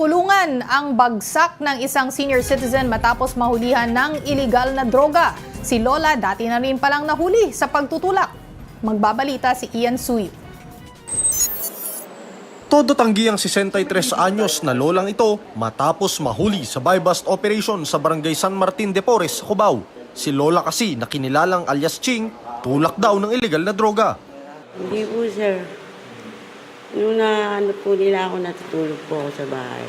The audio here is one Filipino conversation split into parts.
kulungan ang bagsak ng isang senior citizen matapos mahulihan ng iligal na droga. Si Lola dati na rin palang nahuli sa pagtutulak. Magbabalita si Ian Suyo. Todo tanggi ang 63 anyos na lolang ito matapos mahuli sa buy bust operation sa barangay San Martin de Porres, Cubao. Si Lola kasi na kinilalang alias Ching, tulak daw ng illegal na droga. Hindi po, sir. Nung na ano po nila ako, natutulog po ako sa bahay.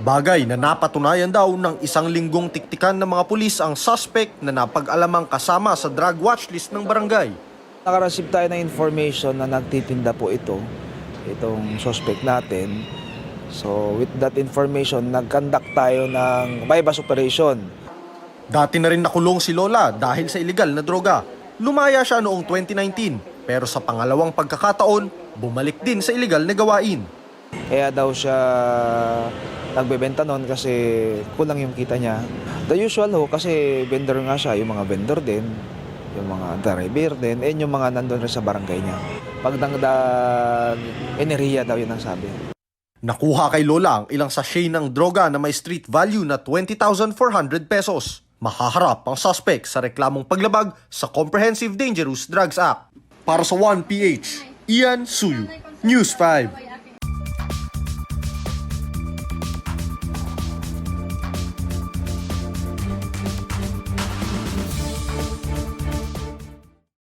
Bagay na napatunayan daw ng isang linggong tiktikan ng mga pulis ang suspect na napag-alamang kasama sa drug watch list ng barangay. Nakareceive tayo ng information na nagtitinda po ito, itong suspect natin. So with that information, nag-conduct tayo ng bypass operation. Dati na rin nakulong si Lola dahil sa illegal na droga. Lumaya siya noong 2019 pero sa pangalawang pagkakataon, bumalik din sa illegal na gawain. Kaya daw siya nagbebenta noon kasi kulang yung kita niya. The usual ho, kasi vendor nga siya, yung mga vendor din, yung mga driver din, and yung mga nandun rin sa barangay niya. Pagdangdag enerhiya daw yun ang sabi. Nakuha kay Lola ang ilang sachet ng droga na may street value na 20,400 pesos. Mahaharap ang suspect sa reklamong paglabag sa Comprehensive Dangerous Drugs Act. Para sa 1PH, Ian Suyu, News 5.